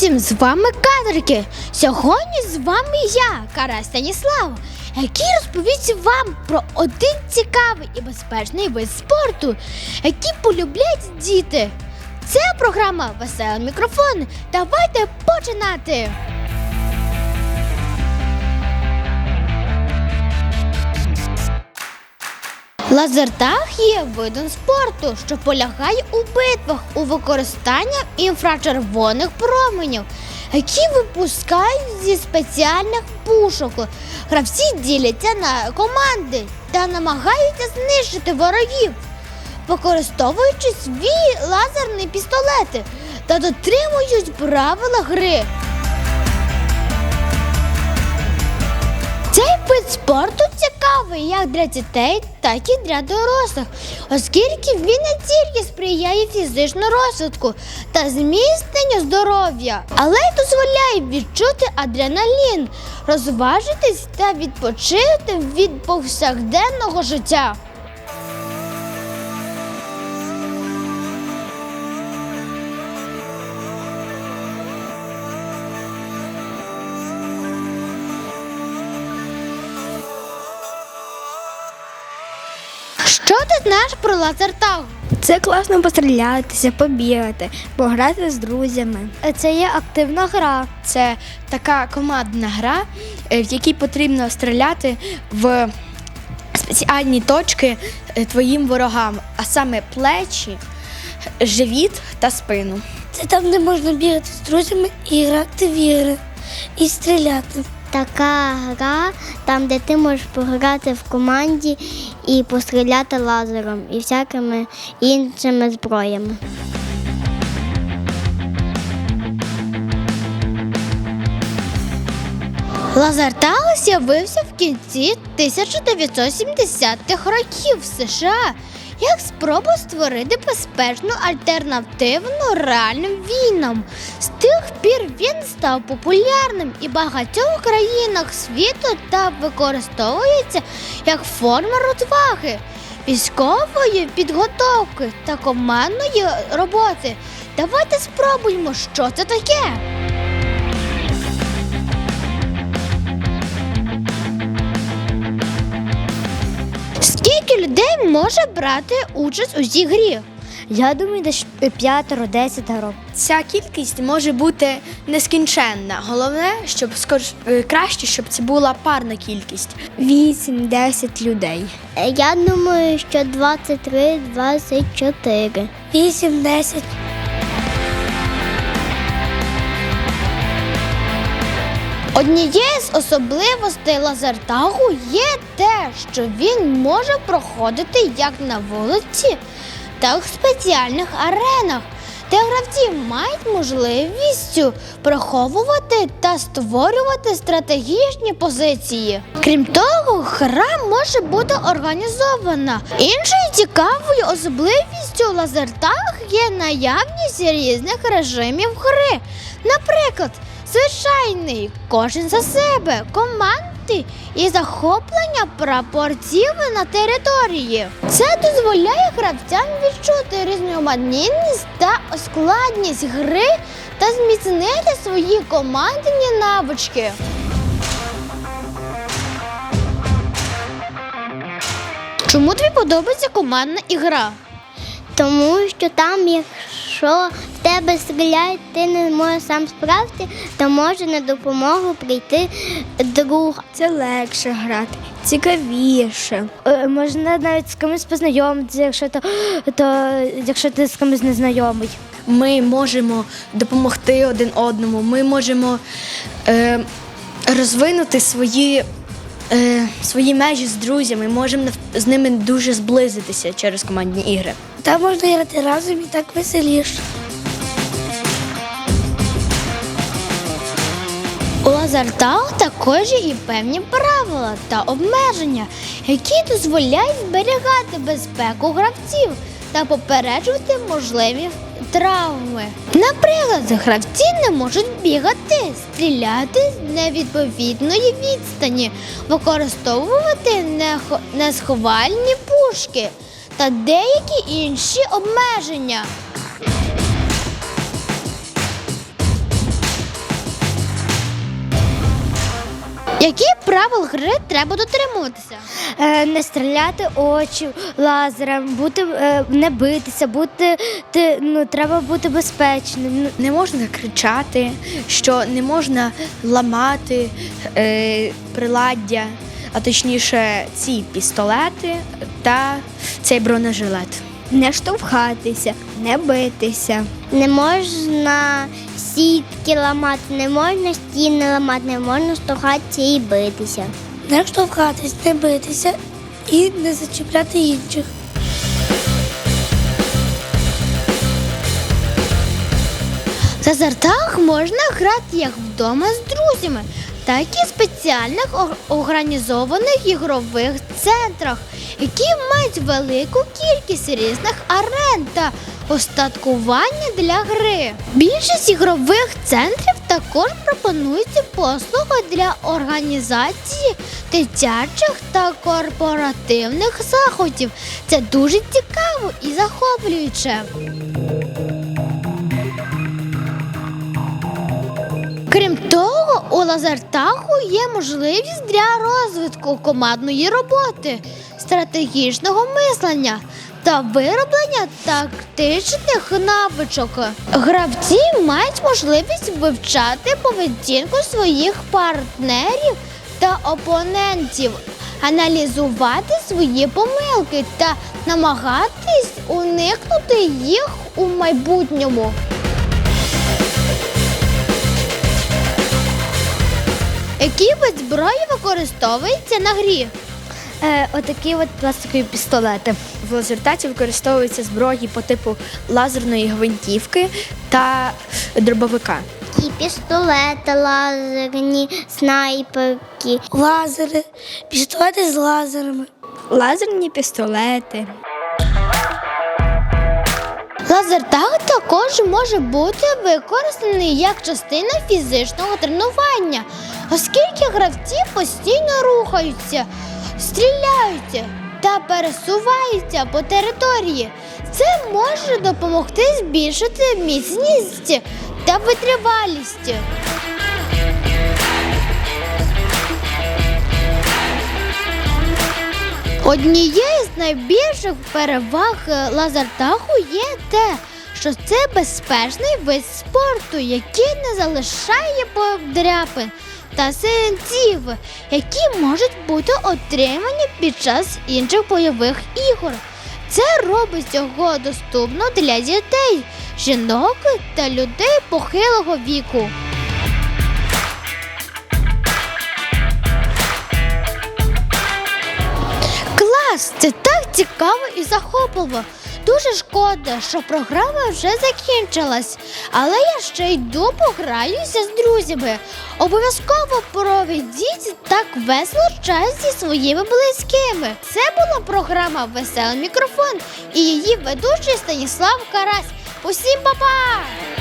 усім, з вами кадрики. Сьогодні з вами я, Кара Станіслава, який розповість вам про один цікавий і безпечний вид спорту, який полюблять діти. Це програма Веселий мікрофон. Давайте починати. Лазертаг є видом спорту, що полягає у битвах у використанні інфрачервоних променів, які випускають зі спеціальних пушок. Гравці діляться на команди та намагаються знищити ворогів, використовуючи свій лазерні пістолети та дотримують правила гри. Цей вид спорту цікавий як для дітей, так і для дорослих, оскільки він не тільки сприяє фізичному розвитку та зміцненню здоров'я, але й дозволяє відчути адреналін, розважитись та відпочити від повсякденного життя. Що ти знаєш про лазертаг? Це класно пострілятися, побігати, пограти з друзями. Це є активна гра. Це така командна гра, е, в якій потрібно стріляти в спеціальні точки е, твоїм ворогам, а саме плечі, живіт та спину. Це там, де можна бігати з друзями і грати в ігри, і стріляти. Така гра, там, де ти можеш пограти в команді і постріляти лазером і всякими іншими зброями. Лазертаг з'явився в кінці 1970-х років в США як спроба створити безпечну альтернативну реальним війнам. З тих пір він став популярним і багатьох країнах світу та використовується як форма розваги, військової підготовки та командної роботи. Давайте спробуємо, що це таке. Скільки людей може брати участь у цій грі? Я думаю, десь п'ятеро-десятеро. Ця кількість може бути нескінченна. Головне, щоб скорш... е, краще, щоб це була парна кількість. 8-10 людей. Я думаю, що 23-24. 8-10. Однією з особливостей лазертагу є те, що він може проходити як на вулиці, так і в спеціальних аренах, де гравці мають можливість приховувати та створювати стратегічні позиції. Крім того, гра може бути організована. Іншою цікавою особливістю лазертаг є наявність різних режимів гри. Наприклад, звичайний, кожен за себе, команди і захоплення прапорців на території. Це дозволяє гравцям відчути різноманітність та складність гри та зміцнити свої командні навички. Чому тобі подобається командна ігра? Тому що там, якщо в тебе стріляють, ти не можеш сам справити, то може на допомогу прийти друг. Це легше грати, цікавіше. Е, Можна навіть з кимось познайомитися, якщо то, то якщо ти з кимось незнайомий. Ми можемо допомогти один одному. Ми можемо е, розвинути свої, е, свої межі з друзями. Можемо з ними дуже зблизитися через командні ігри. Там можна грати разом і так веселіше. У лазертаг також і певні правила та обмеження, які дозволяють зберігати безпеку гравців та попереджувати можливі травми. Наприклад, гравці не можуть бігати, стріляти з невідповідної відстані, використовувати несховальні пушки та деякі інші обмеження. Яких правил гри треба дотримуватися? Е, не стріляти очі лазером, бути, е, не битися, бути, ти, ну, треба бути безпечним. Не можна кричати, що не можна ламати е, приладдя, а точніше ці пістолети та цей бронежилет. Не штовхатися, не битися. Не можна сітки ламати, не можна стіни ламати, не можна штовхатися і битися. Не штовхатись, не битися і не зачіпляти інших. В азартах можна грати як вдома з друзями, так і в спеціальних організованих ігрових центрах, які мають велику кількість різних арен та остаткування для гри. Більшість ігрових центрів також пропонують послуги для організації дитячих та корпоративних заходів. Це дуже цікаво і захоплююче. Крім того, у лазертаху є можливість для розвитку командної роботи, стратегічного мислення та вироблення тактичних навичок. Гравці мають можливість вивчати поведінку своїх партнерів та опонентів, аналізувати свої помилки та намагатись уникнути їх у майбутньому. Які вид зброї використовується на грі? Е, отакі от пластикові пістолети. В лазертаці використовуються зброї по типу лазерної гвинтівки та дробовика. І пістолети, лазерні, снайперки. Лазери, пістолети з лазерами. Лазерні пістолети. Лазертаг також може бути використаний як частина фізичного тренування, оскільки гравці постійно рухаються, стріляються та пересуваються по території. Це може допомогти збільшити міцність та витривалість. Однією з найбільших переваг лазертагу є те, що це безпечний вид спорту, який не залишає подряпин та синців, які можуть бути отримані під час інших бойових ігор. Це робить його доступно для дітей, жінок та людей похилого віку. Клас! Це так цікаво і захопливо. Дуже шкода, що програма вже закінчилась, але я ще йду пограюся з друзями. Обов'язково проведіть так весело час зі своїми близькими. Це була програма Веселий мікрофон і її ведучий Станіслав Карась. Усім па-па!